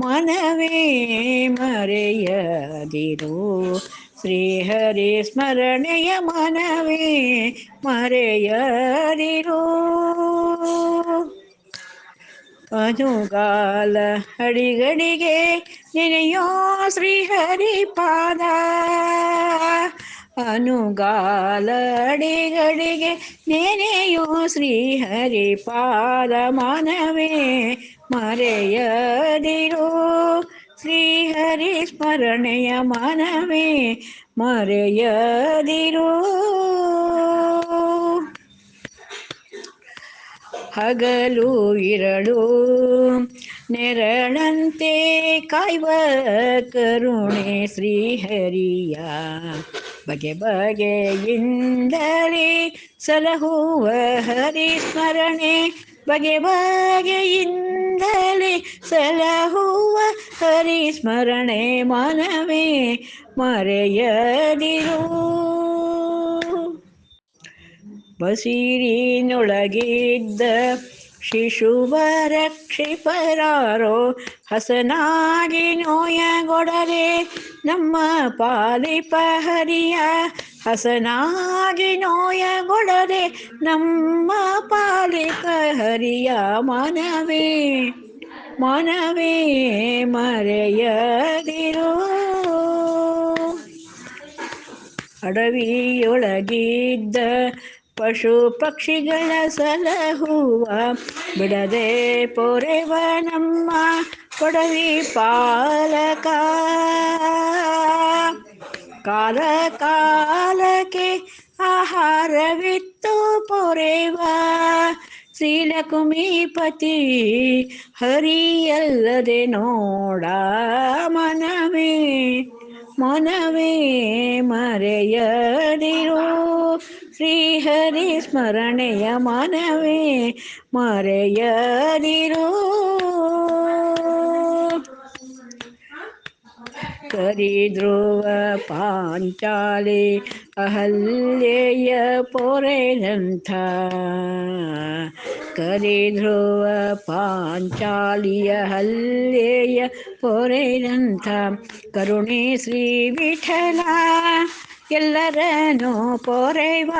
ಮನವೇ ಮರೆಯದಿರು ಶ್ರೀಹರಿ ಸ್ಮರಣೆಯ ಮನವೇ ಮರೆಯದಿರು ಅನುಗಾಲ ಅಡಿಗಡಿಗೆ ನೆನೆಯೋ ಶ್ರೀಹರಿ ಪಾದ ಅನುಗಾಲ ಅಡಿಗಡಿಗೆ ನೆನೆಯೋ ಶ್ರೀಹರಿ ಪಾದ ಮನವೇ ಮರೆಯದಿರು ಶ್ರೀಹರಿ ಸ್ಮರಣೆಯ ಮನವೇ ಮರೆಯದಿರು. ಹಗಲು ಇರಳು, ನೆರಳಂತೆ ಕಾಯುವ ಕರುಣೆ ಶ್ರೀಹರಿಯ. ಬಗೆ ಬಗೆಯಿಂದಲೇ ಸಲಹುವ ಹರಿಸ್ಮರಣೆ ಬಗೆ ಬಗೆಯಿಂದಲೇ ಸಲಹುವ ಹರಿಸ್ಮರಣೆ ಮನವೇ ಮರೆಯದಿರು. ಬಸಿರಿನೊಳಗಿದ್ದ ಶಿಶುವ ರಕ್ಷಿಪರಾರೋ ಹಸನಾಗಿ ನೋಯಗೊಡಲೆ ನಮ್ಮ ಪಾಲಿಪ ಹರಿಯ ಹಸನಾಗಿ ನೋಯಗೊಡದೆ ನಮ್ಮ ಪಾಲಿಕ ಹರಿಯ ಮನವೇ ಮನವೇ ಮರೆಯದಿರು. ಅಡವಿಯೊಳಗಿದ್ದ ಪಶು ಪಕ್ಷಿಗಳ ಸಲಹುವ ಬಿಡದೆ ಪೊರೆವ ನಮ್ಮ ಕೊಡವಿ ಪಾಲಕ. ಕಾಲ ಕಾಲಕ್ಕೆ ಆಹಾರವಿತ್ತು ಪೊರೆವ ಶ್ರೀಲಕುಮಿಪತಿ ಹರಿಯಲ್ಲದೆ ನೋಡ ಮನವೇ ಮನವೇ ಮರೆಯದಿರು ಶ್ರೀಹರಿ ಸ್ಮರಣೆಯ ಮನವೇ ಮರೆಯದಿರು ಕರಿಧ್ರುವ ಪಾಂಚಾಲಿ ಅಹಲ್ಯೆಯ ಪೊರೆದಂಥ ಕರಿಧ್ರುವ ಪಾಂಚಾಲಿಯ ಹಲ್ಲೆಯ ಪೊರೆದಂಥ ಕರುಣೆ ಶ್ರೀ ವಿಠಲ ಎಲ್ಲರನ್ನು ಪೊರೆವ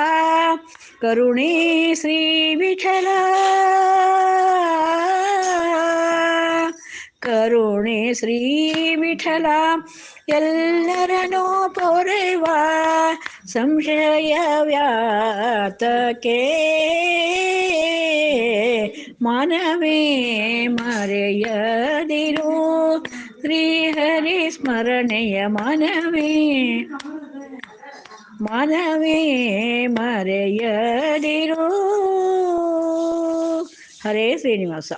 ಕರುಣೆ ಶ್ರೀ ವಿಠಲ ಕರುಣೆ ಶ್ರೀ ವಿಠಲ ಎಲ್ಲರನ್ನೂ ಪೊರೆವ ಸಂಶಯ ವ್ಯಾತಕೆ ಮನವೇ ಮರೆಯದಿರು ಶ್ರೀಹರಿ ಸ್ಮರಣೆಯ ಮನವೇ ಮನವೇ ಮರೆಯದಿರು ಹರೇ ಶ್ರೀನಿವಾಸ